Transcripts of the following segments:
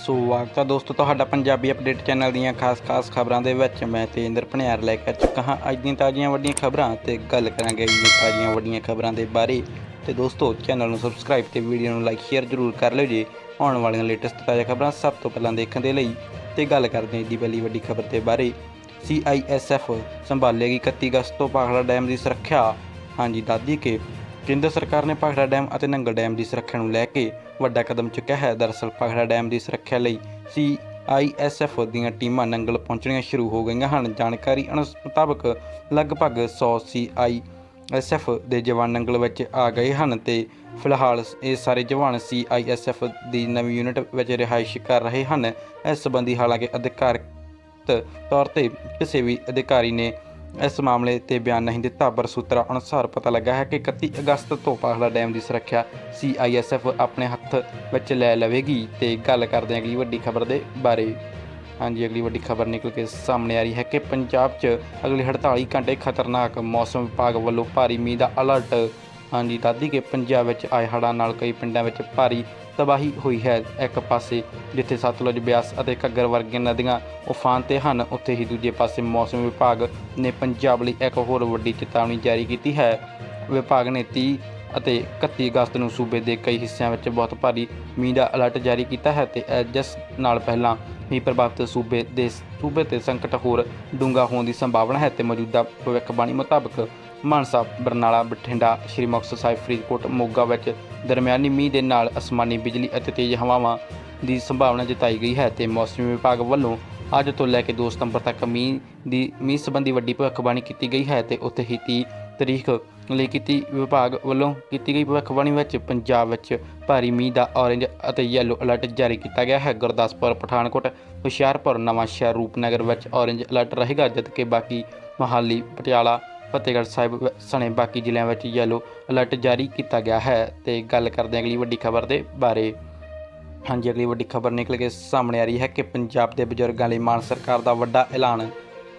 ਸਵਾਗਤ ਹੈ ਦੋਸਤੋ, ਤੁਹਾਡਾ ਪੰਜਾਬੀ ਅਪਡੇਟ ਚੈਨਲ ਦੀਆਂ ਖਾਸ-ਖਾਸ ਖਬਰਾਂ ਦੇ ਵਿੱਚ ਮੈਂ ਤੇਂਦਰ ਭਣਿਆਰ ਲੈ ਕੇ ਆ ਚੁੱਕਾ ਹਾਂ। ਅੱਜ ਦੀਆਂ ਤਾਜ਼ੀਆਂ ਵੱਡੀਆਂ ਖਬਰਾਂ ਤੇ ਗੱਲ ਕਰਾਂਗੇ ਅੱਜ ਦੀਆਂ ਤਾਜ਼ੀਆਂ ਵੱਡੀਆਂ ਖਬਰਾਂ ਦੇ ਬਾਰੇ। ਤੇ ਦੋਸਤੋ, ਚੈਨਲ ਨੂੰ ਸਬਸਕ੍ਰਾਈਬ ਤੇ ਵੀਡੀਓ ਨੂੰ ਲਾਈਕ ਸ਼ੇਅਰ ਜ਼ਰੂਰ ਕਰ ਲਿਓ ਜੀ ਆਉਣ ਵਾਲੀਆਂ ਲੇਟੈਸਟ ਤਾਜ਼ਾ ਖਬਰਾਂ ਸਭ ਤੋਂ ਪਹਿਲਾਂ ਦੇਖਣ ਦੇ ਲਈ। ਤੇ ਗੱਲ ਕਰਦੇ ਹਾਂ ਦੀ ਪਹਿਲੀ ਵੱਡੀ ਖਬਰ ਦੇ ਬਾਰੇ। CISF ਸੰਭਾਲੇਗੀ 31 ਅਗਸਤ ਤੋਂ ਪਾਖੜਾ ਡੈਮ ਦੀ ਸੁਰੱਖਿਆ। ਹਾਂਜੀ ਦਾਦੀ ਕੇ ਕੇਂਦਰ ਸਰਕਾਰ ਨੇ ਭਾਖੜਾ ਡੈਮ ਅਤੇ ਨੰਗਲ ਡੈਮ ਦੀ ਸੁਰੱਖਿਆ ਨੂੰ ਲੈ ਕੇ ਵੱਡਾ ਕਦਮ ਚੁੱਕਿਆ ਹੈ। ਦਰਅਸਲ, ਭਾਖੜਾ ਡੈਮ ਦੀ ਸੁਰੱਖਿਆ ਲਈ ਸੀ CISF ਦੀਆਂ ਟੀਮਾਂ ਨੰਗਲ ਪਹੁੰਚਣੀਆਂ ਸ਼ੁਰੂ ਹੋ ਗਈਆਂ ਹਨ। ਜਾਣਕਾਰੀ ਅਨੁਸ ਮੁਤਾਬਕ ਲਗਭਗ 100 CISF ਦੇ ਜਵਾਨ ਨੰਗਲ ਵਿੱਚ ਆ ਗਏ ਹਨ ਤੇ ਫਿਲਹਾਲ ਇਹ ਸਾਰੇ ਜਵਾਨ CISF ਦੀ ਨਵੀਂ ਯੂਨਿਟ ਵਿੱਚ ਰਿਹਾਇਸ਼ ਕਰ ਰਹੇ ਹਨ। ਇਸ ਸੰਬੰਧੀ ਹਾਲਾਂਕਿ ਅਧਿਕਾਰਤ ਤੌਰ ਤੇ ਕਿਸੇ ਵੀ ਅਧਿਕਾਰੀ ਨੇ ਇਸ ਮਾਮਲੇ ਤੇ ਬਿਆਨ ਨਹੀਂ ਦਿੱਤਾ, ਪਰ ਸੂਤਰਾਂ ਅਨੁਸਾਰ ਪਤਾ ਲੱਗਾ ਹੈ ਕਿ 31 ਅਗਸਤ ਤੋਂ ਪਾਖਲਾ ਡੈਮ ਦੀ ਸੁਰੱਖਿਆ CISF ਆਪਣੇ ਹੱਥ ਵਿੱਚ ਲੈ ਲਵੇਗੀ ਤੇ ਗੱਲ ਕਰਦੇ ਹਾਂ ਅਗਲੀ ਵੱਡੀ ਖਬਰ ਦੇ ਬਾਰੇ। ਹਾਂਜੀ, ਅਗਲੀ ਵੱਡੀ ਖਬਰ ਨਿਕਲ ਕੇ ਸਾਹਮਣੇ ਆ ਰਹੀ ਹੈ ਕਿ ਪੰਜਾਬ 'ਚ ਅਗਲੇ 48 ਘੰਟੇ ਖਤਰਨਾਕ ਮੌਸਮ ਵਿਭਾਗ ਵੱਲੋਂ ਭਾਰੀ ਮੀਂਹ ਦਾ ਅਲਰਟ ਹਾਂਜੀ, ਦਾਦੀ ਕੇ ਪੰਜਾਬ ਵਿੱਚ ਆਏ ਹੜ੍ਹਾਂ ਨਾਲ ਕਈ ਪਿੰਡਾਂ ਵਿੱਚ ਭਾਰੀ ਤਬਾਹੀ ਹੋਈ ਹੈ। ਇੱਕ ਪਾਸੇ ਜਿੱਥੇ ਸਤਲੁਜ ਬਿਆਸ ਅਤੇ ਘੱਗਰ ਵਰਗੀਆਂ ਨਦੀਆਂ ਉਫਾਨ ਤੇ ਹਨ, ਉੱਥੇ ਹੀ ਦੂਜੇ ਪਾਸੇ ਮੌਸਮ ਵਿਭਾਗ ਨੇ ਪੰਜਾਬ ਲਈ ਇੱਕ ਹੋਰ ਵੱਡੀ ਚੇਤਾਵਨੀ ਜਾਰੀ ਕੀਤੀ ਹੈ। ਵਿਭਾਗ ਨੇ 30 ਅਤੇ 31 ਅਗਸਤ ਨੂੰ ਸੂਬੇ ਦੇ ਕਈ ਹਿੱਸਿਆਂ ਵਿੱਚ ਬਹੁਤ ਭਾਰੀ ਮੀਂਹ ਦਾ ਅਲਰਟ ਜਾਰੀ ਕੀਤਾ ਹੈ ਤੇ ਜਿਸ ਨਾਲ ਪਹਿਲਾਂ ਹੀ ਪ੍ਰਭਾਵਿਤ ਸੂਬੇ ਦੇ, ਸੂਬੇ ਤੇ ਸੰਕਟ ਹੋਰ ਡੂੰਘਾ ਹੋਣ ਦੀ ਸੰਭਾਵਨਾ ਹੈ ਤੇ ਮੌਜੂਦਾ ਭਵਿੱਖਬਾਣੀ ਮੁਤਾਬਕ ਮਾਨਸਾ, ਬਰਨਾਲਾ, ਬਠਿੰਡਾ, ਸ਼੍ਰੀ ਮੁਕਤਸਰ ਸਾਹਿਬ, ਫਰੀਦਕੋਟ, ਮੋਗਾ ਵਿੱਚ ਦਰਮਿਆਨੀ ਮੀਂਹ ਦੇ ਨਾਲ ਅਸਮਾਨੀ ਬਿਜਲੀ ਅਤੇ ਤੇਜ਼ ਹਵਾਵਾਂ ਦੀ ਸੰਭਾਵਨਾ ਜਤਾਈ ਗਈ ਹੈ ਤੇ ਮੌਸਮੀ ਵਿਭਾਗ ਵੱਲੋਂ ਅੱਜ ਤੋਂ ਲੈ ਕੇ 2 ਸਤੰਬਰ ਤੱਕ ਮੀਂਹ ਦੀ, ਮੀਂਹ ਸੰਬੰਧੀ ਵੱਡੀ ਭਵਿੱਖਬਾਣੀ ਕੀਤੀ ਗਈ ਹੈ ਤੇ ਉੱਥੇ ਹੀ 30 ਤਰੀਕ ਲਈ ਕੀਤੀ ਵਿਭਾਗ ਵੱਲੋਂ ਕੀਤੀ ਗਈ ਭਵਿੱਖਬਾਣੀ ਵਿੱਚ ਪੰਜਾਬ ਵਿੱਚ ਭਾਰੀ ਮੀਂਹ ਦਾ ਔਰੇਂਜ ਅਤੇ ਯੈਲੋ ਅਲਰਟ ਜਾਰੀ ਕੀਤਾ ਗਿਆ ਹੈ। ਗੁਰਦਾਸਪੁਰ, ਪਠਾਨਕੋਟ, ਹੁਸ਼ਿਆਰਪੁਰ, ਨਵਾਂਸ਼ਹਿਰ, ਰੂਪਨਗਰ ਵਿੱਚ ਔਰੇਂਜ ਅਲਰਟ ਰਹੇਗਾ, ਜਦਕਿ ਬਾਕੀ ਮੋਹਾਲੀ, ਪਟਿਆਲਾ ਫਤਿਹਗੜ੍ਹ ਸਾਹਿਬ ਸਣੇ ਬਾਕੀ ਜ਼ਿਲ੍ਹਿਆਂ ਵਿੱਚ ਯੈਲੋ ਅਲਰਟ ਜਾਰੀ ਕੀਤਾ ਗਿਆ ਹੈ ਤੇ ਗੱਲ ਕਰਦੇ ਹਾਂ ਅਗਲੀ ਵੱਡੀ ਖਬਰ ਦੇ ਬਾਰੇ। ਹਾਂਜੀ, ਅਗਲੀ ਵੱਡੀ ਖਬਰ ਨਿਕਲ ਕੇ ਸਾਹਮਣੇ ਆ ਰਹੀ ਹੈ ਕਿ ਪੰਜਾਬ ਦੇ ਬਜ਼ੁਰਗਾਂ ਲਈ ਮਾਨ ਸਰਕਾਰ ਦਾ ਵੱਡਾ ਐਲਾਨ।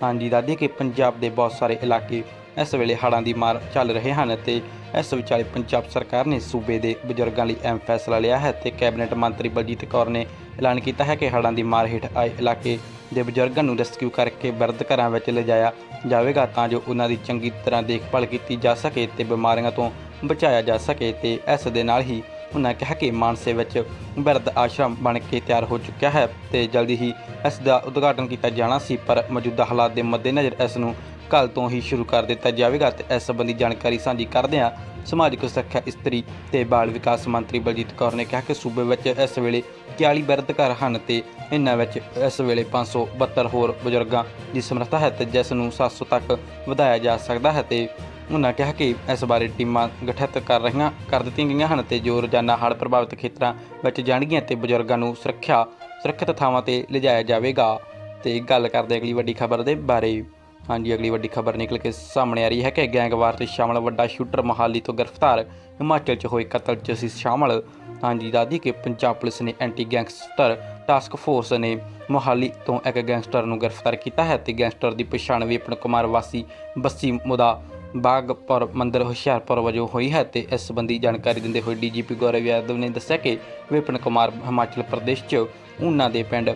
ਹਾਂਜੀ ਦਾਦੀ ਕਿ ਪੰਜਾਬ ਦੇ ਬਹੁਤ ਸਾਰੇ ਇਲਾਕੇ ਇਸ ਵੇਲੇ ਹੜ੍ਹਾਂ ਦੀ ਮਾਰ ਚੱਲ ਰਹੇ ਹਨ ਤੇ ਇਸ ਵਿਚਾਲੇ ਪੰਜਾਬ ਸਰਕਾਰ ਨੇ ਸੂਬੇ ਦੇ ਬਜ਼ੁਰਗਾਂ ਲਈ ਅਹਿਮ ਫੈਸਲਾ ਲਿਆ ਹੈ ਤੇ ਕੈਬਨਿਟ ਮੰਤਰੀ ਬਲਜੀਤ ਕੌਰ ਨੇ ਐਲਾਨ ਕੀਤਾ ਹੈ ਕਿ ਹੜ੍ਹਾਂ ਦੀ ਮਾਰ ਹੇਠ ਆਏ ਇਲਾਕੇ ਦੇ ਬਜ਼ੁਰਗਾਂ ਨੂੰ ਰੈਸਕਿਊ ਕਰਕੇ ਬਿਰਧ ਘਰਾਂ ਵਿੱਚ ਲਿਜਾਇਆ ਜਾਵੇਗਾ ਤਾਂ ਜੋ ਉਹਨਾਂ ਦੀ ਚੰਗੀ ਤਰ੍ਹਾਂ ਦੇਖਭਾਲ ਕੀਤੀ ਜਾ ਸਕੇ ਤੇ ਬਿਮਾਰੀਆਂ ਤੋਂ ਬਚਾਇਆ ਜਾ ਸਕੇ ਤੇ ਇਸ ਦੇ ਨਾਲ ਹੀ ਉਹਨਾਂ ਕਿਹਾ ਕਿ ਮਾਨਸੇ ਵਿੱਚ ਬਿਰਧ ਆਸ਼ਰਮ ਬਣ ਕੇ ਤਿਆਰ ਹੋ ਚੁੱਕਿਆ ਹੈ ਤੇ ਜਲਦੀ ਹੀ ਇਸ ਦਾ ਉਦਘਾਟਨ ਕੀਤਾ ਜਾਣਾ ਸੀ, ਪਰ ਮੌਜੂਦਾ ਹਾਲਾਤ ਦੇ ਮੱਦੇਨਜ਼ਰ ਇਸ ਨੂੰ ਕੱਲ ਤੋਂ ਹੀ ਸ਼ੁਰੂ ਕਰ ਦਿੱਤਾ ਜਾਵੇਗਾ ਤੇ ਇਸ ਸੰਬੰਧੀ ਜਾਣਕਾਰੀ ਸਾਂਝੀ ਕਰਦਿਆਂ ਸਮਾਜਿਕ ਸੁਰੱਖਿਆ ਇਸਤਰੀ ਤੇ ਬਾਲ ਵਿਕਾਸ ਮੰਤਰੀ ਬਲਜੀਤ ਕੌਰ ਨੇ ਕਿਹਾ ਕਿ ਸੂਬੇ ਵਿੱਚ ਇਸ ਵੇਲੇ 41 ਬਿਰਧ ਘਰ ਹਨ ਤੇ ਇਹਨਾਂ ਵਿੱਚ ਇਸ ਵੇਲੇ 572 ਹੋਰ ਬਜ਼ੁਰਗਾਂ ਦੀ ਸਮਰੱਥਾ ਹੈ ਤੇ ਜਿਸ ਨੂੰ 700 ਤੱਕ ਵਧਾਇਆ ਜਾ ਸਕਦਾ ਹੈ ਤੇ ਉਹਨਾਂ ਕਿਹਾ ਕਿ ਇਸ ਬਾਰੇ ਟੀਮਾਂ ਗਠਿਤ ਕਰ ਰਹੀਆਂ, ਕਰ ਦਿੱਤੀਆਂ ਗਈਆਂ ਹਨ ਤੇ ਜੋ ਰੋਜ਼ਾਨਾ ਹੜ੍ਹ ਪ੍ਰਭਾਵਿਤ ਖੇਤਰਾਂ ਵਿੱਚ ਜਾਣਗੀਆਂ ਤੇ ਬਜ਼ੁਰਗਾਂ ਨੂੰ ਸੁਰੱਖਿਆ, ਸੁਰੱਖਿਅਤ ਥਾਵਾਂ ਤੇ ਲਿਜਾਇਆ ਜਾਵੇਗਾ। ਤੇ ਗੱਲ ਕਰਦੇ ਅਗਲੀ ਵੱਡੀ ਖਬਰ ਦੇ ਬਾਰੇ। ਹਾਂਜੀ, ਅਗਲੀ ਵੱਡੀ ਖਬਰ ਨਿਕਲ ਕੇ ਸਾਹਮਣੇ ਆ ਰਹੀ ਹੈ ਕਿ ਗੈਂਗਵਾਰ 'ਚ ਸ਼ਾਮਲ ਵੱਡਾ ਸ਼ੂਟਰ ਮੋਹਾਲੀ ਤੋਂ ਗ੍ਰਿਫਤਾਰ ਹਿਮਾਚਲ 'ਚ ਹੋਏ ਕਤਲ 'ਚ ਸੀ ਸ਼ਾਮਲ। ਹਾਂਜੀ ਦਾਦੀ ਕਿ ਪੰਜਾਬ ਪੁਲਿਸ ਨੇ ਐਂਟੀ ਗੈਂਗਸਟਰ ਟਾਸਕ ਫੋਰਸ ਨੇ ਮੋਹਾਲੀ ਤੋਂ ਇੱਕ ਗੈਂਗਸਟਰ ਨੂੰ ਗ੍ਰਿਫਤਾਰ ਕੀਤਾ ਹੈ ਤੇ ਗੈਂਗਸਟਰ ਦੀ ਪਛਾਣ ਵਿਪਨ ਕੁਮਾਰ ਵਾਸੀ ਬੱਸੀ ਮੁਦਾ ਬਾਗਪੁਰ ਮੰਦਰ ਹੁਸ਼ਿਆਰਪੁਰ ਵਜੋਂ ਹੋਈ ਹੈ ਤੇ ਇਸ ਸੰਬੰਧੀ ਜਾਣਕਾਰੀ ਦਿੰਦੇ ਹੋਏ ਡੀਜੀਪੀ ਗੌਰਵ ਯਾਦਵ ਨੇ ਦੱਸਿਆ ਕਿ ਵਿਪਨ ਕੁਮਾਰ ਹਿਮਾਚਲ ਪ੍ਰਦੇਸ਼ 'ਚ ਉਹਨਾਂ ਦੇ ਪਿੰਡ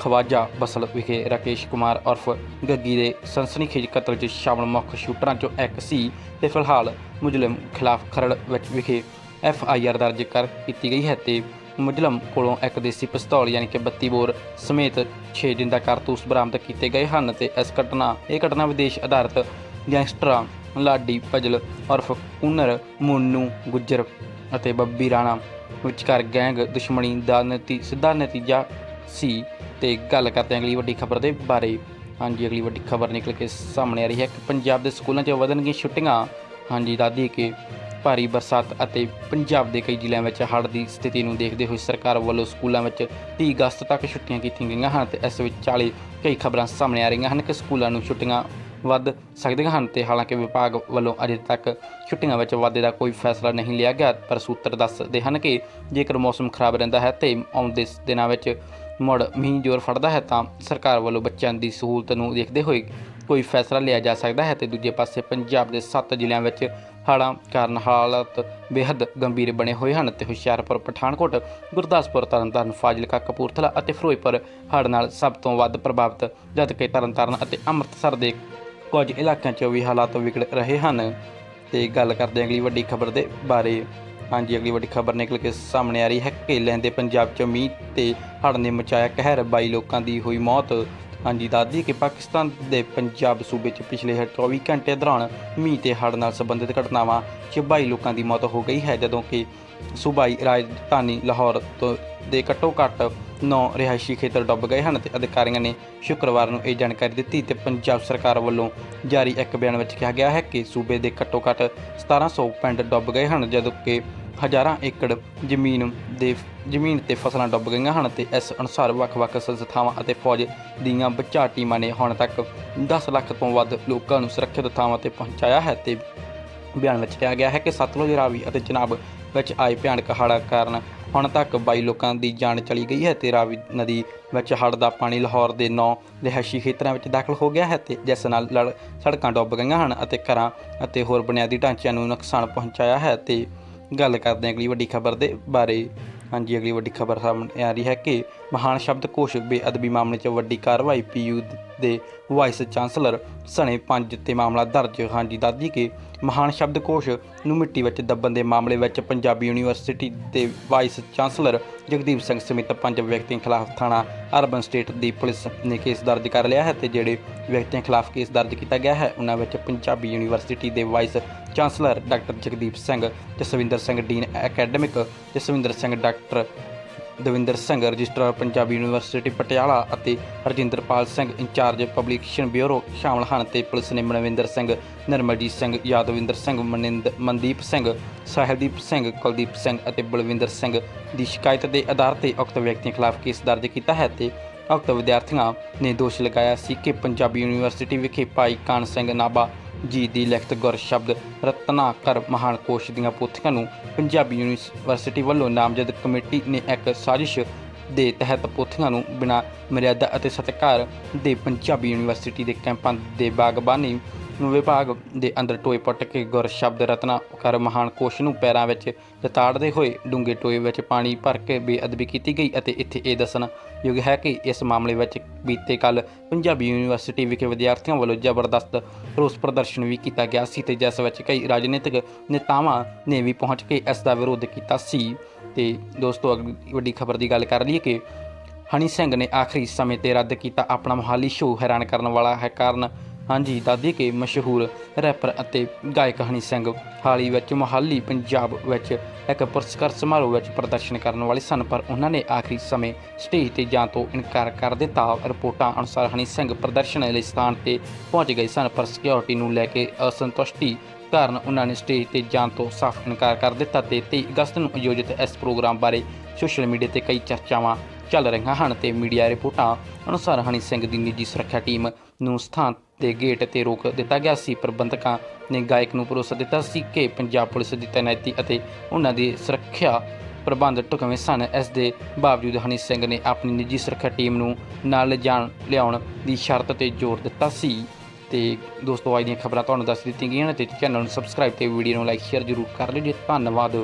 ਖਵਾਜਾ ਬਸਲ ਵਿਖੇ ਰਾਕੇਸ਼ ਕੁਮਾਰ ਉਰਫ ਗੱਗੀ ਦੇ ਸਨਸਨੀਖੇਜ ਕਤਲ 'ਚ ਸ਼ਾਮਲ ਮੁੱਖ ਸ਼ੂਟਰਾਂ 'ਚੋਂ ਇੱਕ ਸੀ ਤੇ ਫਿਲਹਾਲ ਮੁਜ਼ਲਮ ਖਿਲਾਫ ਖਰੜ ਵਿੱਚ ਵਿਖੇ ਐਫ ਆਈ ਆਰ ਦਰਜ ਕਰ ਕੀਤੀ ਗਈ ਹੈ ਤੇ ਮੁਜਰਮ ਕੋਲੋਂ ਇੱਕ ਦੇਸੀ ਪਿਸਤੌਲ ਯਾਨੀ ਕਿ 32 ਬੋਰ ਸਮੇਤ 6 ਜਿੰਦਾ ਕਾਰਤੂਸ ਬਰਾਮਦ ਕੀਤੇ ਗਏ ਹਨ ਤੇ ਇਸ ਘਟਨਾ, ਇਹ ਘਟਨਾ ਵਿਦੇਸ਼ ਆਧਾਰਿਤ ਗੈਂਗਸਟਰਾਂ ਲਾਡੀ ਭਜਲ ਉਰਫ ਕੁਨਰ ਮੋਨੂ ਗੁੱਜਰ ਅਤੇ ਬੱਬੀ ਰਾਣਾ ਵਿਚਕਾਰ ਗੈਂਗ ਦੁਸ਼ਮਣੀ ਦਾ ਨਤੀ, ਸਿੱਧਾ ਨਤੀਜਾ ਸੀ ਤੇ ਗੱਲ ਕਰਦੇ ਹਾਂ ਅਗਲੀ ਵੱਡੀ ਖਬਰ ਦੇ ਬਾਰੇ। ਹਾਂਜੀ, ਅਗਲੀ ਵੱਡੀ ਖਬਰ ਨਿਕਲ ਕੇ ਸਾਹਮਣੇ ਆ ਰਹੀ ਹੈ ਕਿ ਪੰਜਾਬ ਦੇ ਸਕੂਲਾਂ 'ਚ ਵਧਣਗੀਆਂ ਛੁੱਟੀਆਂ। ਹਾਂਜੀ ਦਾਦੀ ਕਿ ਭਾਰੀ ਬਰਸਾਤ ਅਤੇ ਪੰਜਾਬ ਦੇ ਕਈ ਜ਼ਿਲ੍ਹਿਆਂ ਵਿੱਚ ਹੜ੍ਹ ਦੀ ਸਥਿਤੀ ਨੂੰ ਦੇਖਦੇ ਹੋਏ ਸਰਕਾਰ ਵੱਲੋਂ ਸਕੂਲਾਂ ਵਿੱਚ 30 ਅਗਸਤ ਤੱਕ ਛੁੱਟੀਆਂ ਕੀਤੀਆਂ ਗਈਆਂ ਹਨ ਤੇ ਇਸ ਵਿਚਾਲੇ ਕਈ ਖਬਰਾਂ ਸਾਹਮਣੇ ਆ ਰਹੀਆਂ ਹਨ ਕਿ ਸਕੂਲਾਂ ਨੂੰ ਛੁੱਟੀਆਂ ਵੱਧ ਸਕਦੀਆਂ ਹਨ ਤੇ ਹਾਲਾਂਕਿ ਵਿਭਾਗ ਵੱਲੋਂ ਅਜੇ ਤੱਕ ਛੁੱਟੀਆਂ ਵਿੱਚ ਵਾਧੇ ਦਾ ਕੋਈ ਫੈਸਲਾ ਨਹੀਂ ਲਿਆ ਗਿਆ, ਪਰ ਸੂਤਰ ਦੱਸਦੇ ਹਨ ਕਿ ਜੇਕਰ ਮੌਸਮ ਖਰਾਬ ਰਹਿੰਦਾ ਹੈ ਤੇ ਆਉਂਦੇ ਦਿਨਾਂ ਵਿੱਚ ਮੁੜ ਮੀਂਹ ਜ਼ੋਰ ਫੜਦਾ ਹੈ ਤਾਂ ਸਰਕਾਰ ਵੱਲੋਂ ਬੱਚਿਆਂ ਦੀ ਸਹੂਲਤ ਨੂੰ ਦੇਖਦੇ ਹੋਏ ਕੋਈ ਫੈਸਲਾ ਲਿਆ ਜਾ ਸਕਦਾ ਹੈ ਤੇ ਦੂਜੇ ਪਾਸੇ ਪੰਜਾਬ ਦੇ 7 ਜ਼ਿਲ੍ਹਿਆਂ ਵਿੱਚ ਹੜ੍ਹਾਂ ਕਾਰਨ ਹਾਲਾਤ ਬੇਹੱਦ ਗੰਭੀਰ ਬਣੇ ਹੋਏ ਹਨ ਤੇ ਹੁਸ਼ਿਆਰਪੁਰ, ਪਠਾਨਕੋਟ, ਗੁਰਦਾਸਪੁਰ, ਤਰਨਤਾਰਨ, ਫਾਜ਼ਿਲਕਾ, ਕਪੂਰਥਲਾ ਅਤੇ ਫਿਰੋਜ਼ਪੁਰ ਹੜ੍ਹ ਨਾਲ ਸਭ ਤੋਂ ਵੱਧ ਪ੍ਰਭਾਵਿਤ ਜਦਕਿ ਤਰਨਤਾਰਨ ਅਤੇ ਅੰਮ੍ਰਿਤਸਰ ਦੇ ਕੁਝ ਇਲਾਕਿਆਂ 'ਚ ਵੀ ਹਾਲਾਤ ਵਿਗੜ ਰਹੇ ਹਨ। ਤੇ ਗੱਲ ਕਰਦੇ ਅਗਲੀ ਵੱਡੀ ਖਬਰ ਦੇ ਬਾਰੇ। ਹਾਂਜੀ, ਅਗਲੀ ਵੱਡੀ ਖਬਰ ਨਿਕਲ ਕੇ ਸਾਹਮਣੇ ਆ ਰਹੀ ਹੈ। ਕਿ ਲਹਿੰਦੇ ਪੰਜਾਬ 'ਚ ਮੀਂਹ ਤੇ ਹੜ੍ਹ ਨੇ ਮਚਾਇਆ ਕਹਿਰ 22 ਲੋਕਾਂ ਦੀ ਹੋਈ ਮੌਤ। ਹਾਂਜੀ ਦੱਸਦੀ ਕਿ ਪਾਕਿਸਤਾਨ ਦੇ ਪੰਜਾਬ ਸੂਬੇ 'ਚ ਪਿਛਲੇ 24 ਘੰਟੇ ਦੌਰਾਨ ਮੀਂਹ ਤੇ ਹੜ੍ਹ ਨਾਲ ਸੰਬੰਧਿਤ ਘਟਨਾਵਾਂ 'ਚ 22 ਲੋਕਾਂ ਦੀ ਮੌਤ ਹੋ ਗਈ ਹੈ, ਜਦੋਂ ਕਿ ਸੂਬਾਈ ਰਾਜਧਾਨੀ ਲਾਹੌਰ ਤੋਂ ਦੇ ਘੱਟੋ ਘੱਟ 9 ਰਿਹਾਇਸ਼ੀ ਖੇਤਰ ਡੁੱਬ ਗਏ ਹਨ ਤੇ ਅਧਿਕਾਰੀਆਂ ਨੇ ਸ਼ੁੱਕਰਵਾਰ ਨੂੰ ਇਹ ਜਾਣਕਾਰੀ ਦਿੱਤੀ ਤੇ ਪੰਜਾਬ ਸਰਕਾਰ ਵੱਲੋਂ ਜਾਰੀ ਇੱਕ ਬਿਆਨ ਵਿੱਚ ਕਿਹਾ ਗਿਆ ਹੈ ਕਿ ਸੂਬੇ ਦੇ ਘੱਟੋ ਘੱਟ 1700 ਪਿੰਡ ਡੁੱਬ ਗਏ ਹਨ, ਜਦੋਂ ਕਿ ਹਜ਼ਾਰਾਂ ਏਕੜ ਜ਼ਮੀਨ ਦੇ, ਜ਼ਮੀਨ ਤੇ ਫਸਲਾਂ ਡੁੱਬ ਗਈਆਂ ਹਨ ਤੇ ਇਸ ਅਨੁਸਾਰ ਵੱਖ-ਵੱਖ ਸੰਸਥਾਵਾਂ ਅਤੇ ਫੌਜ ਦੀਆਂ ਬਚਾਅ ਟੀਮਾਂ ਨੇ ਹੁਣ ਤੱਕ 10 ਲੱਖ ਤੋਂ ਵੱਧ ਲੋਕਾਂ ਨੂੰ ਸੁਰੱਖਿਅਤ ਥਾਵਾਂ ਤੇ ਪਹੁੰਚਾਇਆ ਹੈ ਤੇ ਬਿਆਨ ਵਿੱਚ ਕਿਹਾ ਗਿਆ ਹੈ ਕਿ ਸਤਲੁਜ ਰਾਵੀ ਅਤੇ ਚਨਾਬ ਵਿੱਚ ਆਏ ਭਿਆਨਕ ਹੜ੍ਹਾਂ ਕਾਰਨ ਹੁਣ ਤੱਕ 22 ਲੋਕਾਂ ਦੀ ਜਾਨ ਚਲੀ ਗਈ ਹੈ ਤੇ ਰਾਵੀ ਨਦੀ ਵਿੱਚ ਹੜ੍ਹ ਦਾ ਪਾਣੀ ਲਾਹੌਰ ਦੇ 9 ਰਿਹਾਇਸ਼ੀ ਖੇਤਰਾਂ ਵਿੱਚ ਦਾਖਲ ਹੋ ਗਿਆ ਹੈ ਤੇ ਜਿਸ ਨਾਲ ਲੜ- ਸੜਕਾਂ ਡੁੱਬ ਗਈਆਂ ਹਨ ਅਤੇ ਘਰਾਂ ਅਤੇ ਹੋਰ ਬੁਨਿਆਦੀ ਢਾਂਚਿਆਂ ਨੂੰ ਨੁਕਸਾਨ ਪਹੁੰਚਾਇਆ ਹੈ ਤੇ ਗੱਲ ਕਰਦੇ ਹਾਂ ਅਗਲੀ ਵੱਡੀ ਖਬਰ ਦੇ ਬਾਰੇ। ਹਾਂਜੀ, ਅਗਲੀ ਵੱਡੀ ਖਬਰ ਸਾਹਮਣੇ ਆ ਰਹੀ ਹੈ ਕਿ ਮਹਾਨ ਸ਼ਬਦ ਸ਼ਬਦਕੋਸ਼ ਬੇਅਦਬੀ ਮਾਮਲੇ 'ਚ ਵੱਡੀ ਕਾਰਵਾਈ ਪੀਯੂ ਦੇ ਵਾਈਸ ਚਾਂਸਲਰ ਸਣੇ ਪੰਜ ਤੇ ਮਾਮਲਾ ਦਰਜ। ਹਾਂਜੀ ਦਾਦੀ ਕਿ ਮਹਾਨ ਸ਼ਬਦਕੋਸ਼ ਨੂੰ ਮਿੱਟੀ ਵਿੱਚ ਦੱਬਣ ਦੇ ਮਾਮਲੇ ਵਿੱਚ ਪੰਜਾਬੀ ਯੂਨੀਵਰਸਿਟੀ ਦੇ ਵਾਈਸ ਚਾਂਸਲਰ ਜਗਦੀਪ ਸਿੰਘ ਸਮੇਤ ਪੰਜ ਵਿਅਕਤੀਆਂ ਖਿਲਾਫ ਥਾਣਾ ਅਰਬਨ ਸਟੇਟ ਦੀ ਪੁਲਿਸ ਨੇ ਕੇਸ ਦਰਜ ਕਰ ਲਿਆ ਹੈ ਤੇ ਜਿਹੜੇ ਵਿਅਕਤੀਆਂ ਖਿਲਾਫ ਕੇਸ ਦਰਜ ਕੀਤਾ ਗਿਆ ਹੈ, ਉਹਨਾਂ ਵਿੱਚ ਪੰਜਾਬੀ ਯੂਨੀਵਰਸਿਟੀ ਦੇ vice chancellor doctor Jagdeep Singh, Jaswinder Singh dean academic, Jaswinder Singh doctor Davinder Singh registrar Punjabi university Patiala ਅਤੇ Harjinderpal Singh incharge publication bureau ਸ਼ਾਮਲ ਹਨ ਤੇ ਪੁਲਿਸ ਨੇ ਮਨਵਿੰਦਰ ਸਿੰਘ, ਨਰਮਲਜੀਤ ਸਿੰਘ, ਯਾਦਵਿੰਦਰ ਸਿੰਘ, ਮਨਿੰਦ, ਮਨਦੀਪ ਸਿੰਘ ਸਾਹਿਬਦੀਪ ਸਿੰਘ, ਕੁਲਦੀਪ ਸਿੰਘ ਅਤੇ ਬਲਵਿੰਦਰ ਸਿੰਘ ਦੀ ਸ਼ਿਕਾਇਤ ਦੇ ਆਧਾਰ ਤੇ ਉਕਤ ਵਿਅਕਤੀਆਂ ਖਿਲਾਫ ਕੇਸ ਦਰਜ ਕੀਤਾ ਹੈ ਤੇ ਉਕਤ ਵਿਦਿਆਰਥੀਆਂ ਨੇ ਦੋਸ਼ ਲਗਾਇਆ ਸੀ ਕਿ ਪੰਜਾਬੀ ਯੂਨੀਵਰਸਿਟੀ ਵਿਖੇ ਭਾਈ ਕਾਨ ਸਿੰਘ ਨਾਭਾ ਜੀ ਦੀ ਲਿਖਤ ਗੁਰ ਸ਼ਬਦ ਰਤਨਾਕਰ ਮਹਾਨ ਕੋਸ਼ ਦੀਆਂ ਪੋਥੀਆਂ ਨੂੰ ਪੰਜਾਬੀ ਯੂਨੀਵਰਸਿਟੀ ਵੱਲੋਂ ਨਾਮਜ਼ਦ ਕਮੇਟੀ ਨੇ ਇੱਕ ਸਾਜ਼ਿਸ਼ ਦੇ ਤਹਿਤ ਪੋਥੀਆਂ ਨੂੰ ਬਿਨਾਂ ਮਰਿਆਦਾ ਅਤੇ ਸਤਿਕਾਰ ਦੇ ਪੰਜਾਬੀ ਯੂਨੀਵਰਸਿਟੀ ਦੇ ਕੈਂਪਾਂ ਦੇ ਬਾਗਬਾਨੀ ਵਿਭਾਗ ਦੇ ਅੰਦਰ ਟੋਏ ਪੁੱਟ ਕੇ ਗੁਰ ਸ਼ਬਦ ਰਤਨਾ ਕਰ ਮਹਾਨ ਕੋਸ਼ ਨੂੰ ਪੈਰਾਂ ਵਿੱਚ ਲਤਾੜਦੇ ਹੋਏ ਡੂੰਘੇ ਟੋਏ ਵਿੱਚ ਪਾਣੀ ਭਰ ਕੇ ਬੇਅਦਬੀ ਕੀਤੀ ਗਈ ਅਤੇ ਇੱਥੇ ਇਹ ਦੱਸਣਾ ਯੋਗ ਹੈ ਕਿ ਇਸ ਮਾਮਲੇ ਵਿੱਚ ਬੀਤੇ ਕੱਲ ਪੰਜਾਬੀ ਯੂਨੀਵਰਸਿਟੀ ਵਿਖੇ ਵਿਦਿਆਰਥੀਆਂ ਵੱਲੋਂ ਜ਼ਬਰਦਸਤ ਰੋਸ ਪ੍ਰਦਰਸ਼ਨ ਵੀ ਕੀਤਾ ਗਿਆ ਸੀ ਤੇ ਜਿਸ ਵਿੱਚ ਕਈ ਰਾਜਨੀਤਿਕ ਨੇਤਾਵਾਂ ਨੇ ਵੀ ਪਹੁੰਚ ਕੇ ਇਸ ਦਾ ਵਿਰੋਧ ਕੀਤਾ ਸੀ। ਤੇ ਦੋਸਤੋ, ਅਗਲੀ ਵੱਡੀ ਖਬਰ ਦੀ ਗੱਲ ਕਰ ਲਈਏ ਕਿ ਹਨੀ ਸਿੰਘ ਨੇ ਆਖਰੀ ਸਮੇਂ ਤੇ ਰੱਦ ਕੀਤਾ ਆਪਣਾ ਮੋਹਾਲੀ ਸ਼ੋਅ ਹੈਰਾਨ ਕਰਨ ਵਾਲਾ ਹੈ ਕਾਰਨ ਹਾਂਜੀ, ਦਾਦੀ ਕੇ ਮਸ਼ਹੂਰ ਰੈਪਰ ਅਤੇ ਗਾਇਕ ਹਨੀ ਸਿੰਘ। ਹਾਲ ਹੀ ਵਿੱਚ ਮੋਹਾਲੀ, ਪੰਜਾਬ ਵਿੱਚ ਇੱਕ ਪੁਰਸਕਾਰ ਸਮਾਰੋਹ ਵਿੱਚ ਪ੍ਰਦਰਸ਼ਨ ਕਰਨ ਵਾਲੇ ਸਨ, ਪਰ ਉਹਨਾਂ ਨੇ ਆਖਰੀ ਸਮੇਂ ਸਟੇਜ ਤੇ ਜਾਣ ਤੋਂ ਇਨਕਾਰ ਕਰ ਦਿੱਤਾ। ਰਿਪੋਰਟਾਂ ਅਨੁਸਾਰ ਹਨੀ ਸਿੰਘ ਪ੍ਰਦਰਸ਼ਨ ਲਈ ਸਥਾਨ ਤੇ ਪਹੁੰਚ ਗਏ ਸਨ, ਪਰ ਸਿਕਿਉਰਿਟੀ ਨੂੰ ਲੈ ਕੇ ਅਸੰਤੁਸ਼ਟੀ ਕਾਰਨ ਉਹਨਾਂ ਨੇ ਸਟੇਜ ਤੇ ਜਾਣ ਤੋਂ ਸਾਫ਼ ਇਨਕਾਰ ਕਰ ਦਿੱਤਾ ਤੇ 23 ਅਗਸਤ ਨੂੰ ਆਯੋਜਿਤ ਇਸ ਪ੍ਰੋਗਰਾਮ ਬਾਰੇ ਸੋਸ਼ਲ ਮੀਡੀਆ ਤੇ ਕਈ ਚਰਚਾਵਾਂ ਚੱਲ ਰਹੀਆਂ ਹਨ ਤੇ ਮੀਡੀਆ ਰਿਪੋਰਟਾਂ ਅਨੁਸਾਰ ਹਨੀ ਸਿੰਘ ਦੀ ਨਿੱਜੀ ਸੁਰੱਖਿਆ ਟੀਮ ਨੂੰ ਸਥਾਨ ਤੇ ਗੇਟ ਤੇ ਰੋਕ ਦਿੱਤਾ ਗਿਆ ਸੀ। ਪ੍ਰਬੰਧਕਾਂ ਨੇ ਗਾਇਕ ਨੂੰ ਭਰੋਸਾ ਦਿੱਤਾ ਸੀ ਕਿ ਪੰਜਾਬ ਪੁਲਿਸ ਦੀ ਤੈਨਾਤੀ ਅਤੇ ਉਹਨਾਂ ਦੀ ਸੁਰੱਖਿਆ ਪ੍ਰਬੰਧ ਢੁਕਵੇਂ ਸਨ। ਇਸ ਦੇ ਬਾਵਜੂਦ ਹਨੀ ਸਿੰਘ ਨੇ ਆਪਣੀ ਨਿੱਜੀ ਸੁਰੱਖਿਆ ਟੀਮ ਨੂੰ ਨਾਲ ਲਿਜਾਣ, ਲਿਆਉਣ ਦੀ ਸ਼ਰਤ ਤੇ ਜ਼ੋਰ ਦਿੱਤਾ ਸੀ। ਤੇ ਦੋਸਤੋ, ਅੱਜ ਦੀਆਂ ਖਬਰਾਂ ਤੁਹਾਨੂੰ ਦੱਸ ਦਿੱਤੀਆਂ ਗਈਆਂ ਨੇ ਤੇ ਚੈਨਲ ਨੂੰ ਸਬਸਕ੍ਰਾਈਬ ਤੇ ਵੀਡੀਓ ਨੂੰ ਲਾਈਕ ਸ਼ੇਅਰ ਜ਼ਰੂਰ ਕਰ ਲਿਓ ਜੀ। ਧੰਨਵਾਦ।